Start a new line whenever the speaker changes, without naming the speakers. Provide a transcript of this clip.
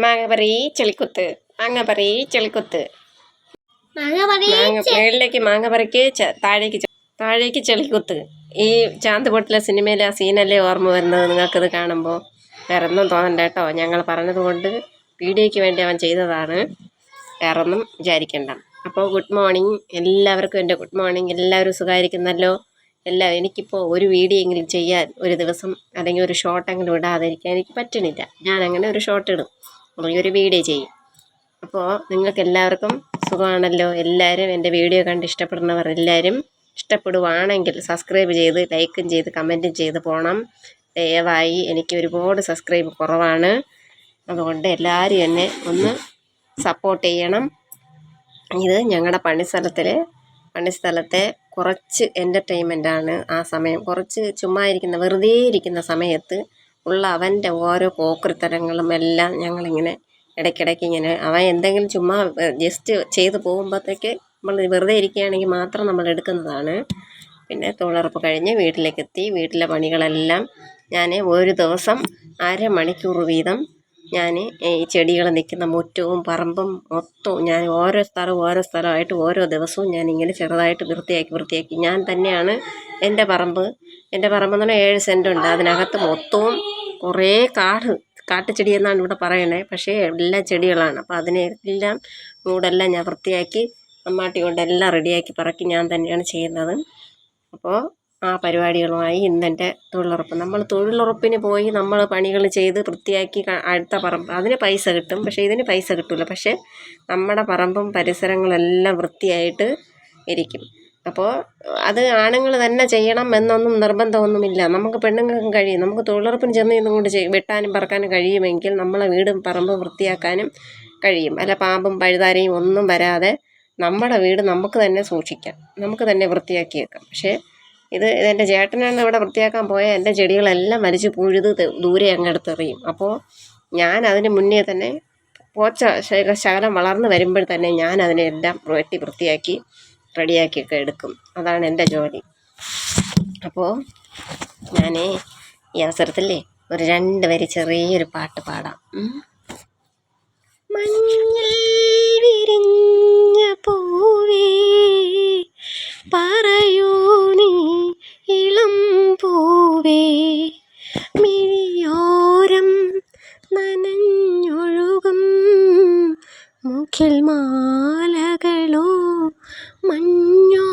മാങ്ങ പറി ചെളിക്കുത്ത്. മാങ്ങ പറി ചെളിക്കുത്ത്
മാങ്ങ
മേളിലേക്ക് മാങ്ങ പറിക്ക് താഴേക്ക് താഴേക്ക് ചെളിക്കുത്ത്. ഈ ചാന്ത് പൊട്ടിലെ സിനിമയിലെ ആ സീനല്ലേ ഓർമ്മ വരുന്നത്? നിങ്ങൾക്കിത് കാണുമ്പോൾ വേറെ ഒന്നും തോന്നണ്ട കേട്ടോ. ഞങ്ങൾ പറഞ്ഞത് കൊണ്ട് വീഡിയോയ്ക്ക് വേണ്ടി അവൻ ചെയ്തതാണ്. വേറെ ഒന്നും വിചാരിക്കേണ്ട. അപ്പോൾ ഗുഡ് മോർണിംഗ്. എല്ലാവർക്കും എന്റെ ഗുഡ് മോർണിംഗ്. എല്ലാവരും സുഖമായിരിക്കുന്നല്ലോ? എല്ലാ എനിക്കിപ്പോൾ ഒരു വീഡിയോ എങ്കിലും ചെയ്യാൻ ഒരു ദിവസം അല്ലെങ്കിൽ ഒരു ഷോട്ടെങ്കിലും ഇടാതിരിക്കാൻ എനിക്ക് പറ്റണില്ല. ഞാൻ അങ്ങനെ ഒരു ഷോട്ട് ഇടും. അല്ലെങ്കിൽ ഒരു വീഡിയോ ചെയ്യും. അപ്പോൾ നിങ്ങൾക്ക് എല്ലാവർക്കും സുഖമാണല്ലോ? എല്ലാവരും എന്റെ വീഡിയോ കണ്ട് ഇഷ്ടപ്പെടുന്നവർ എല്ലാവരും ഇഷ്ടപ്പെടുവാണെങ്കിൽ സബ്സ്ക്രൈബ് ചെയ്ത് ലൈക്കും ചെയ്ത് കമന്റും ചെയ്ത് പോകണം ദയവായി എനിക്ക് ഒരുപാട് സബ്സ്ക്രൈബ് കുറവാണ്. അതുകൊണ്ട് എല്ലാവരും എന്നെ ഒന്ന് സപ്പോർട്ട് ചെയ്യണം. ഇത് ഞങ്ങളുടെ പണിസ്ഥലത്തിൽ പണിസ്ഥലത്തെ കുറച്ച് എന്റർടൈൻമെന്റാണ് ആ സമയം. കുറച്ച് ചുമ്മാ ഇരിക്കുന്ന വെറുതെ ഇരിക്കുന്ന സമയത്ത് ഉള്ള അവന്റെ ഓരോ പോക്കൃത്തരങ്ങളും എല്ലാം ഞങ്ങളിങ്ങനെ ഇടയ്ക്കിടയ്ക്ക് ഇങ്ങനെ അവൻ എന്തെങ്കിലും ചുമ്മാ ജസ്റ്റ് ചെയ്ത് പോകുമ്പോഴത്തേക്ക് നമ്മൾ വെറുതെ ഇരിക്കുകയാണെങ്കിൽ മാത്രം നമ്മൾ എടുക്കുന്നതാണ്. പിന്നെ തൊഴിലുറപ്പ് കഴിഞ്ഞ് വീട്ടിലേക്കെത്തി. വീട്ടിലെ പണികളെല്ലാം ഞാൻ ഒരു ദിവസം അരമണിക്കൂർ വീതം ഞാൻ ഈ ചെടികൾ നിൽക്കുന്ന മുറ്റവും പറമ്പും മൊത്തവും ഞാൻ ഓരോ സ്ഥലവും ഓരോ സ്ഥലമായിട്ട് ഓരോ ദിവസവും ഞാനിങ്ങനെ ചെറുതായിട്ട് വൃത്തിയാക്കി വൃത്തിയാക്കി. ഞാൻ തന്നെയാണ് എന്റെ പറമ്പ് എന്റെ പറമ്പെന്ന് ഏഴ് സെന്റ് ഉണ്ട്. അതിനകത്ത് മൊത്തവും കുറേ കാട് കാട്ടുചെടി എന്നാണ് ഇവിടെ പറയണത് പക്ഷേ എല്ലാ ചെടികളാണ്. അപ്പോൾ അതിനെല്ലാം മൂടെല്ലാം ഞാൻ വൃത്തിയാക്കി അമ്മാട്ടി കൊണ്ട് എല്ലാം റെഡിയാക്കി പറക്കി ഞാൻ തന്നെയാണ് ചെയ്യുന്നത്. അപ്പോൾ ആ പരിപാടികളുമായി ഇന്നെന്റെ തൊഴിലുറപ്പ്. നമ്മൾ തൊഴിലുറപ്പിന് പോയി നമ്മൾ പണികൾ ചെയ്ത് വൃത്തിയാക്കി അടുത്ത പറമ്പ്. അതിന് പൈസ കിട്ടും. പക്ഷേ ഇതിന് പൈസ കിട്ടില്ല പക്ഷേ നമ്മുടെ പറമ്പും പരിസരങ്ങളെല്ലാം വൃത്തിയായിട്ട് ഇരിക്കും. അപ്പോൾ അത് ആണുങ്ങൾ തന്നെ ചെയ്യണം എന്നൊന്നും നിർബന്ധമൊന്നുമില്ല. നമുക്ക് പെണ്ണുങ്ങൾക്കും കഴിയും. നമുക്ക് തൊഴിലുറപ്പിന് ചെന്ന് നിന്നുകൊണ്ട് വെട്ടാനും പറക്കാനും കഴിയുമെങ്കിൽ നമ്മളെ വീടും പറമ്പും വൃത്തിയാക്കാനും കഴിയും. അല്ല പാമ്പും പഴുതാരയും ഒന്നും വരാതെ നമ്മുടെ വീട് നമുക്ക് തന്നെ സൂക്ഷിക്കാം. നമുക്ക് തന്നെ വൃത്തിയാക്കിയേക്കാം. പക്ഷേ ഇത് എന്റെ ചേട്ടനാണ് ഇവിടെ വൃത്തിയാക്കാൻ പോയ. എന്റെ ചെടികളെല്ലാം മരിച്ചു പുഴുത് ദൂരെ അങ്ങെടുത്തെറിയും അപ്പോൾ ഞാൻ അതിന് മുന്നേ തന്നെ പോച്ച ശക- ശകലം വളർന്നു വരുമ്പോൾ തന്നെ ഞാൻ അതിനെല്ലാം വെട്ടി വൃത്തിയാക്കി റെഡിയാക്കിയൊക്കെ എടുക്കും. അതാണ് എന്റെ ജോലി. അപ്പോൾ ഞാൻ ഈ അവസരത്തിലേ ഒരു രണ്ട് വരി ചെറിയൊരു പാട്ട് പാടാം. മഞ്ഞിൽ വിരിഞ്ഞ പൂവേ പറയൂ മഞ്ഞോ